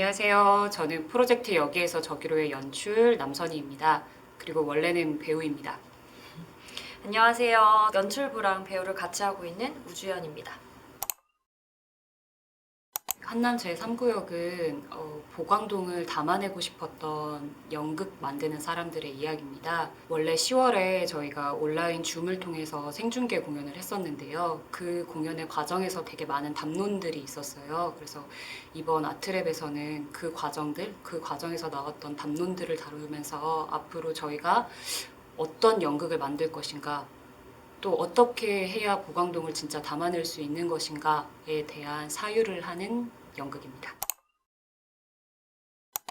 안녕하세요. 저는 프로젝트 여기에서 저기로의 연출 남선희입니다. 그리고 원래는 배우입니다. 안녕하세요. 연출부랑 배우를 같이 하고 있는 우주연입니다. 한남 제3구역은 어, 보광동을 담아내고 싶었던 연극 만드는 사람들의 이야기입니다. 원래 10월에 저희가 온라인 줌을 통해서 생중계 공연을 했었는데요. 그 공연의 과정에서 되게 많은 담론들이 있었어요. 그래서 이번 아트랩에서는 그 과정들, 그 과정에서 나왔던 담론들을 다루면서 앞으로 저희가 어떤 연극을 만들 것인가 또 어떻게 해야 보광동을 진짜 담아낼 수 있는 것인가에 대한 사유를 하는 연극입니다.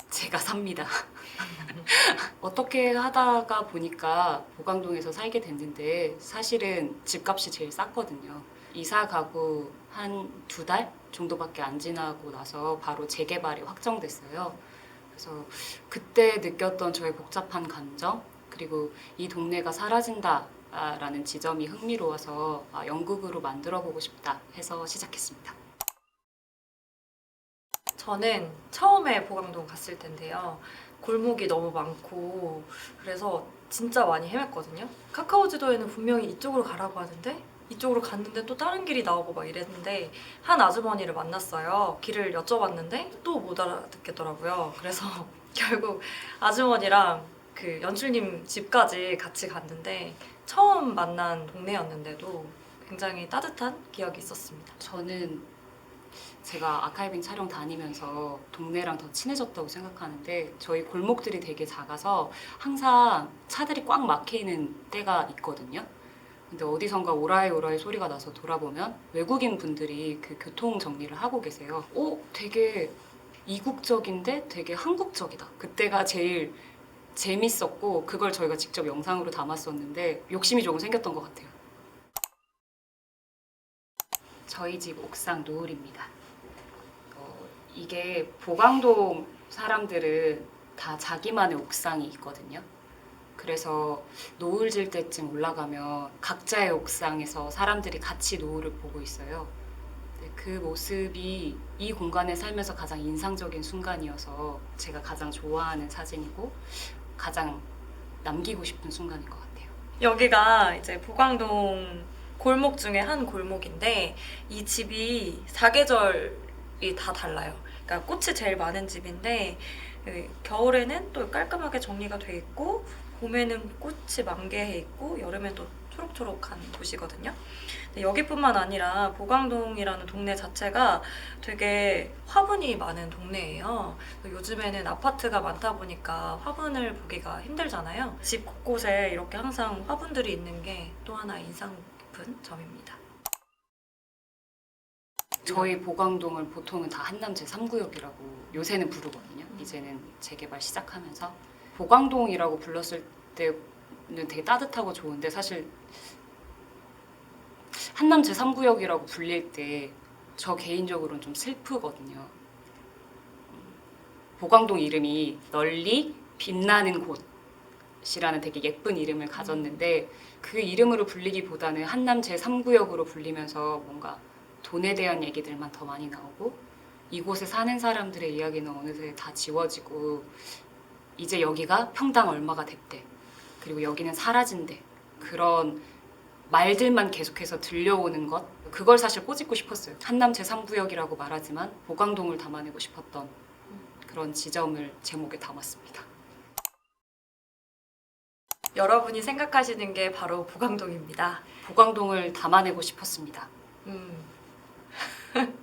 제가 삽니다. 어떻게 하다가 보니까 보광동에서 살게 됐는데 사실은 집값이 제일 쌌거든요. 이사 가고 한 두 달 정도밖에 안 지나고 나서 바로 재개발이 확정됐어요. 그래서 그때 느꼈던 저의 복잡한 감정 그리고 이 동네가 사라진다라는 지점이 흥미로워서 아, 연극으로 만들어 보고 싶다 해서 시작했습니다. 저는 처음에 보강동 갔을 텐데요. 골목이 너무 많고 그래서 진짜 많이 헤맸거든요. 카카오 지도에는 분명히 이쪽으로 가라고 하는데 이쪽으로 갔는데 또 다른 길이 나오고 막 이랬는데 한 아주머니를 만났어요. 길을 여쭤봤는데 또 못 알아듣겠더라고요. 그래서 결국 아주머니랑 그 연출님 집까지 같이 갔는데 처음 만난 동네였는데도 굉장히 따뜻한 기억이 있었습니다. 저는 제가 아카이빙 촬영 다니면서 동네랑 더 친해졌다고 생각하는데 저희 골목들이 되게 작아서 항상 차들이 꽉 막혀 있는 때가 있거든요. 근데 어디선가 오라이 오라이 소리가 나서 돌아보면 외국인 분들이 그 교통 정리를 하고 계세요. 오, 되게 이국적인데 되게 한국적이다. 그때가 제일 재밌었고 그걸 저희가 직접 영상으로 담았었는데 욕심이 조금 생겼던 것 같아요. 저희 집 옥상 노을입니다. 어, 이게 보광동 사람들은 다 자기만의 옥상이 있거든요. 그래서 노을 질 때쯤 올라가면 각자의 옥상에서 사람들이 같이 노을을 보고 있어요. 그 모습이 이 공간에 살면서 가장 인상적인 순간이어서 제가 가장 좋아하는 사진이고 가장 남기고 싶은 순간인 것 같아요. 여기가 이제 보광동 골목 중에 한 골목인데 이 집이 사계절이 다 달라요. 그러니까 꽃이 제일 많은 집인데 그 겨울에는 또 깔끔하게 정리가 돼 있고 봄에는 꽃이 만개해 있고 여름엔 또 초록초록한. 근데 여기뿐만 아니라 보광동이라는 동네 자체가 되게 화분이 많은 동네예요. 요즘에는 아파트가 많다 보니까 화분을 보기가 힘들잖아요. 집 곳곳에 이렇게 항상 화분들이 있는 게 또 하나 인상 깊은 점입니다. 저희 보광동을 보통은 다 한남 제3구역이라고 요새는 부르거든요. 이제는 재개발 시작하면서 보광동이라고 불렀을 때는 되게 따뜻하고 좋은데 사실 한남 제3구역이라고 불릴 때 저 개인적으로는 좀 슬프거든요. 보광동 이름이 널리 빛나는 곳 이라는 되게 예쁜 이름을 가졌는데 그 이름으로 불리기보다는 한남 제3구역으로 불리면서 뭔가 돈에 대한 얘기들만 더 많이 나오고 이곳에 사는 사람들의 이야기는 어느새 다 지워지고 이제 여기가 평당 얼마가 됐대. 그리고 여기는 사라진대 그런 말들만 계속해서 들려오는 것. 그걸 사실 꼬집고 싶었어요. 한남 제3구역이라고 말하지만 보광동을 담아내고 싶었던 그런 지점을 제목에 담았습니다 여러분이 생각하시는 게 바로 보광동입니다. 보광동을 담아내고 싶었습니다 음.